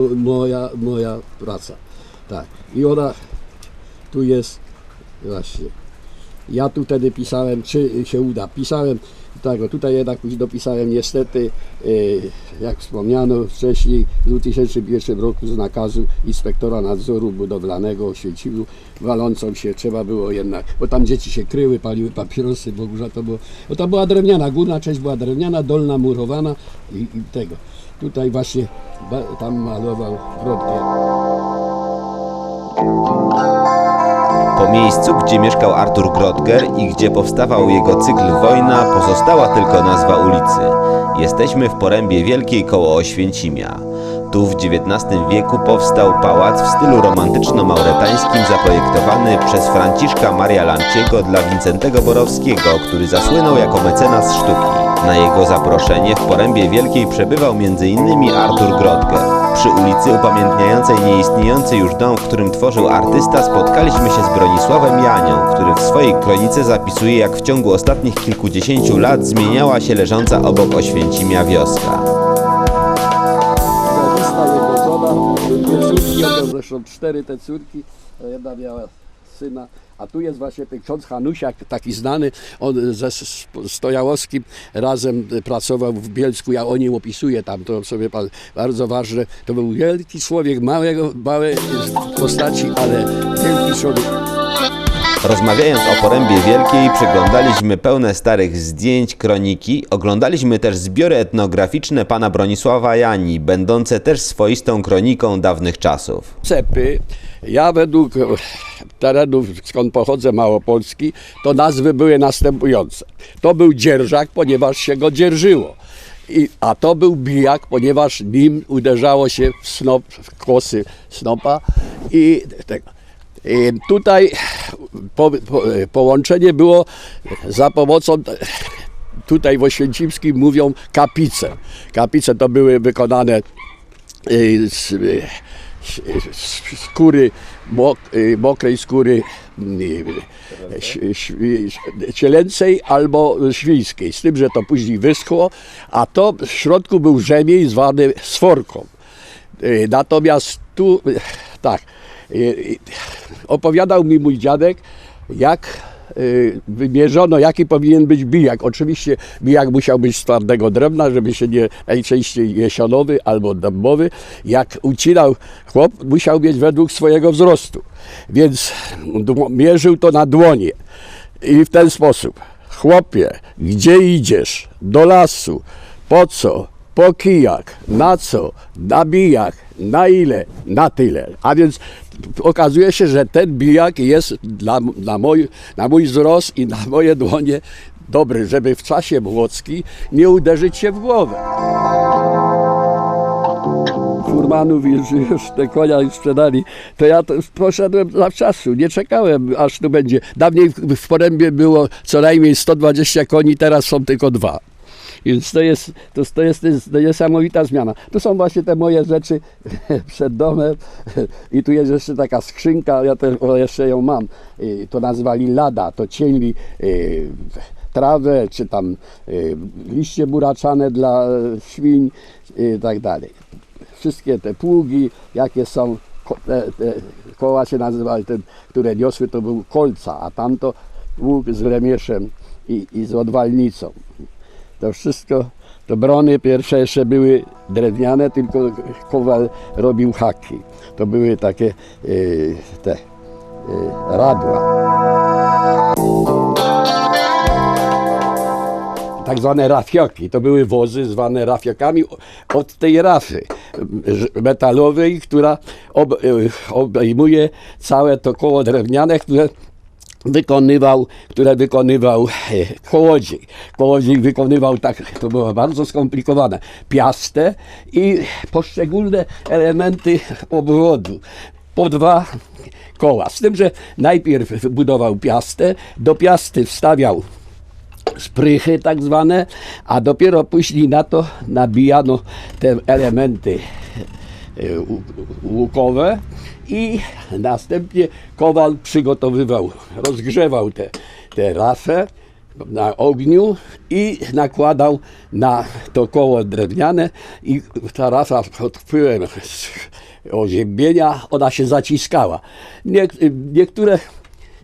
moja, moja praca. Tak. I ona tu jest właśnie. Ja tu wtedy pisałem, czy się uda. Pisałem, tak, no tutaj jednak dopisałem niestety, e, jak wspomniano wcześniej, w 2001 roku z nakazu inspektora nadzoru budowlanego Oświęcimiu walącą się trzeba było jednak, bo tam dzieci się kryły, paliły papierosy, bo górza to było, bo to była drewniana, górna część była drewniana, dolna murowana i, i tego. Tutaj właśnie tam malował Brodkę. Po miejscu, gdzie mieszkał Artur Grodger i gdzie powstawał jego cykl Wojna, pozostała tylko nazwa ulicy. Jesteśmy w porębie Wielkiej koło Oświęcimia. Tu w XIX wieku powstał pałac w stylu romantyczno-mauretańskim zaprojektowany przez Franciszka Maria Lanciego dla Wincentego Borowskiego, który zasłynął jako mecenas sztuki. Na jego zaproszenie w porębie Wielkiej przebywał m.in. Artur Grodger. Przy ulicy upamiętniającej nieistniejący już dom, w którym tworzył artysta, spotkaliśmy się z Bronisławem Janią, który w swojej kronice zapisuje, jak w ciągu ostatnich kilkudziesięciu lat zmieniała się leżąca obok Oświęcimia wioska. Lista jego żona, dwie córki, zresztą cztery te córki, jedna miała syna, a tu jest właśnie ten ksiądz Hanusiak, taki znany, on ze Stojałowskim razem pracował w Bielsku, ja o nim opisuję tam, to sobie pan, bardzo ważne, to był wielki człowiek, małego, małej postaci, ale wielki człowiek. Rozmawiając o Porębie Wielkiej, przeglądaliśmy pełne starych zdjęć, kroniki, oglądaliśmy też zbiory etnograficzne pana Bronisława Jani, będące też swoistą kroniką dawnych czasów. cepy. Ja według terenów, skąd pochodzę, Małopolski, to nazwy były następujące. To był dzierżak, ponieważ się go dzierżyło. I, a to był bijak, ponieważ nim uderzało się w snop, w kłosy snopa i. I tutaj po, po, połączenie było za pomocą tutaj w Oświęcimskim mówią kapice. Kapice to były wykonane y, z skóry, mok, y, mokrej skóry y, ś- cielęcej albo świńskiej. Z tym, że to później wyschło, a to w środku był rzemień zwany sworką. Y, Natomiast tu, y, tak, y, y, opowiadał mi mój dziadek, jak y, wymierzono, jaki powinien być bijak. Oczywiście bijak musiał być z twardego drewna, żeby się nie, najczęściej jesionowy albo dębowy. Jak ucinał chłop, musiał mieć według swojego wzrostu. Więc mierzył to na dłonie. I w ten sposób. Chłopie, gdzie idziesz? Do lasu. Po co? Po kijak. Na co? Na bijak. Na ile? Na tyle. A więc okazuje się, że ten bijak jest dla, dla, mój, na mój wzrost i na moje dłonie dobry, żeby w czasie młocki nie uderzyć się w głowę. Furmanów już, już te konia już sprzedali, to ja to poszedłem zawczasu, nie czekałem aż tu będzie. Dawniej w Porębie było co najmniej 120 koni, teraz są tylko dwa. Więc to jest, to, to jest, to jest niesamowita zmiana. Tu są właśnie te moje rzeczy przed domem i tu jest jeszcze taka skrzynka, ja też jeszcze ją mam. To nazwali lada, to cięli y, trawę, czy tam y, liście buraczane dla świń i tak dalej. Wszystkie te pługi, jakie są, te, te koła się nazywały, te, które niosły, to były kolca, a tamto łuk z remieszem i, i z odwalnicą. To wszystko, to brony pierwsze jeszcze były drewniane, tylko kowal robił haki. To były takie y, te y, radła. tak zwane rafioki. To były wozy zwane rafiokami od tej rafy metalowej, która y, obejmuje całe to koło drewniane, które wykonywał, które wykonywał kołodzik. Kołodzik wykonywał tak, to było bardzo skomplikowane, piastę i poszczególne elementy obwodu. Po dwa koła. Z tym, że najpierw budował piastę, do piasty wstawiał sprychy tak zwane, a dopiero później na to nabijano te elementy łukowe i następnie kowal przygotowywał, rozgrzewał te, te rafę, na ogniu i nakładał na to koło drewniane i ta rafa pod wpływem oziębienia, ona się zaciskała. Nie, niektóre,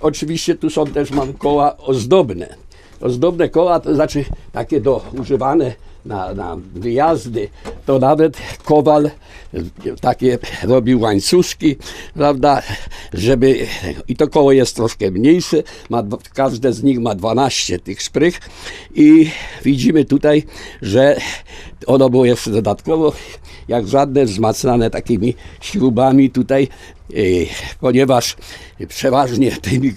oczywiście tu są też, mam koła ozdobne. Ozdobne koła, to znaczy takie do, używane na, na wyjazdy, to nawet kowal takie robił łańcuszki, prawda, żeby, i to koło jest troszkę mniejsze, ma, każde z nich ma 12 tych szprych i widzimy tutaj, że ono było jeszcze dodatkowo, jak żadne, wzmacniane takimi śrubami tutaj, y, ponieważ przeważnie tymi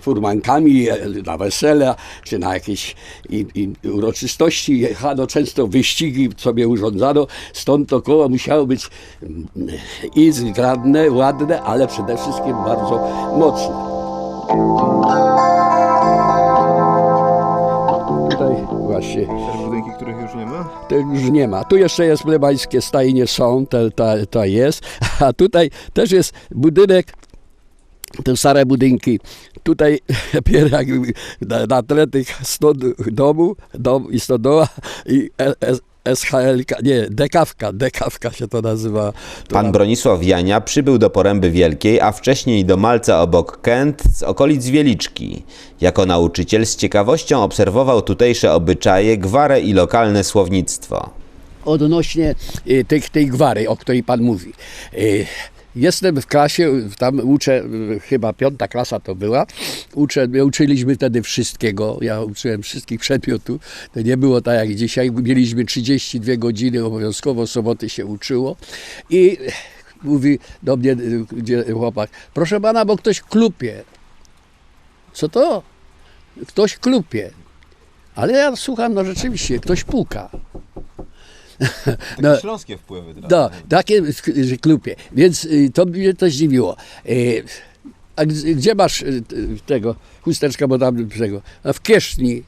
furmankami e, na wesela czy na jakieś uroczystości jechano często wyścigi sobie urządzano, stąd to koło musiało być mm, i zgrabne, ładne, ale przede wszystkim bardzo mocne. Tutaj właśnie Też budynki, których? To już nie ma. Tu jeszcze jest plebańskie stajnie są, to, to, to jest, a tutaj też jest budynek, te stare budynki. Tutaj na, na tle tych stod, domu, dom i stodoła i SHL, nie, dekawka, dekawka się to nazywa. To Pan Bronisław Jania przybył do Poręby Wielkiej, a wcześniej do Malca obok Kęt z okolic Wieliczki. Jako nauczyciel z ciekawością obserwował tutejsze obyczaje, gwarę i lokalne słownictwo. odnośnie y, tych, tej gwary, o której Pan mówi. Jestem w klasie, tam uczę, chyba piąta klasa to była, uczę, my uczyliśmy wtedy wszystkiego, ja uczyłem wszystkich przedmiotów, to nie było tak jak dzisiaj, mieliśmy 32 godziny obowiązkowo, soboty się uczyło i mówi do mnie gdzie chłopak, proszę Pana, bo ktoś klupie. Co to? Ktoś klupie. Ale ja słucham, no rzeczywiście, ktoś puka. No, Śląskie wpływy. no, takie klupie. Więc y, to mnie to zdziwiło. Y, A gdzie masz y, tego chusteczka, bo tam tego? A w kieszeni.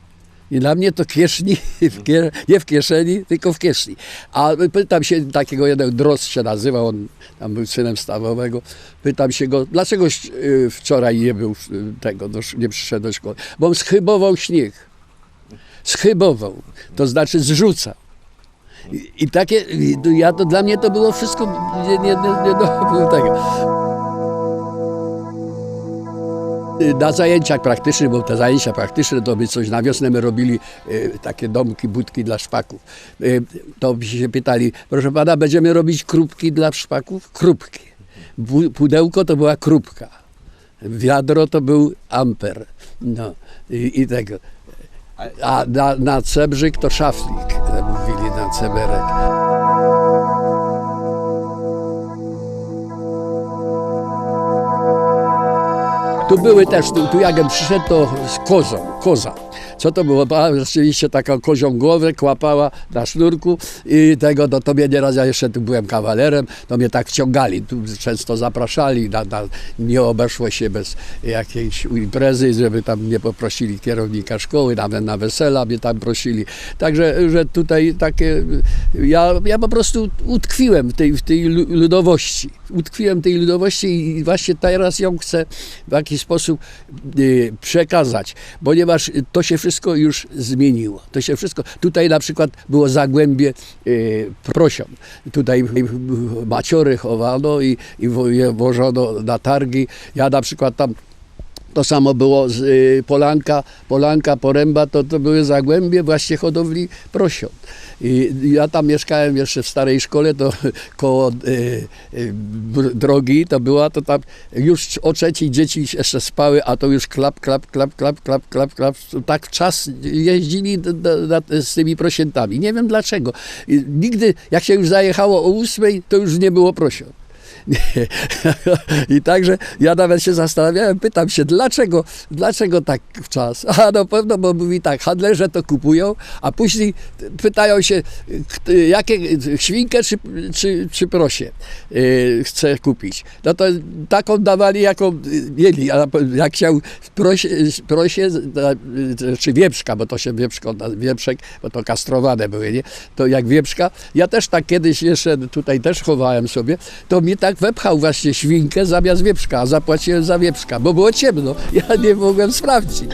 I dla mnie to kieszeni, w kie, nie w kieszeni, tylko w kieszeni. A pytam się takiego jednego, Drost się nazywał, on tam był synem stawowego. Pytam się go, dlaczegoś y, wczoraj nie był tego, nie przyszedł do szkoły? Bo on schybował śnieg. Schybował, to znaczy zrzucał. I, I takie, ja to dla mnie to było wszystko nie, nie, nie, do tego. Na zajęciach praktycznych, bo te zajęcia praktyczne to my coś na wiosnę my robili e, takie domki, budki dla szpaków. E, to się pytali, proszę pana, będziemy robić krupki dla szpaków? Krupki. Bu- Pudełko to była krupka. Wiadro to był amper. No i, i tego. A na, na cebrzyk to szaflik, ceberek. Tu były też, tu, tu jak przyszedł, to z kozą, koza. Co to było? Była rzeczywiście taką kozią głowę, kłapała na sznurku i tego, no to mnie nieraz, ja jeszcze tu byłem kawalerem, to mnie tak wciągali, tu często zapraszali, na, na, nie obeszło się bez jakiejś imprezy, żeby tam nie poprosili kierownika szkoły, nawet na wesela mnie tam prosili. Także, że tutaj takie, ja, ja po prostu utkwiłem w tej, w tej lu- ludowości, utkwiłem tej ludowości i właśnie teraz ją chcę w jakiś sposób y, przekazać, ponieważ to się wszystko już zmieniło. To się wszystko, tutaj na przykład było zagłębie y. Tutaj maciory chowano i, i wożono na targi. Ja na przykład tam to samo było z y, Polanka, Polanka, Poręba, to, to były zagłębie właśnie hodowli prosiąt. I ja tam mieszkałem jeszcze w starej szkole, to koło y, y, drogi to była, to tam już o trzeciej dzieci jeszcze spały, a to już klap, klap, klap, klap, klap, klap, klap. Tak czas jeździli z tymi prosiętami. Nie wiem dlaczego. I Nigdy, jak się już zajechało o ósmej, to już nie było prosiąt. I także ja nawet się zastanawiałem, pytam się, dlaczego, dlaczego tak w czas? A na pewno, bo mówi tak, handlerze to kupują, a później pytają się, jakie świnkę czy, czy, czy prosie yy, chce kupić. No to taką dawali, jaką mieli, a jak chciał prosie, prosie czy wieprzka, bo to się wieprzko, wieprzek, bo to kastrowane były, nie? To jak wieprzka, ja też tak kiedyś jeszcze tutaj też chowałem sobie, to mi tak wepchał właśnie świnkę zamiast wieprzka, a zapłaciłem za wieprzka, bo było ciemno. Ja nie mogłem sprawdzić.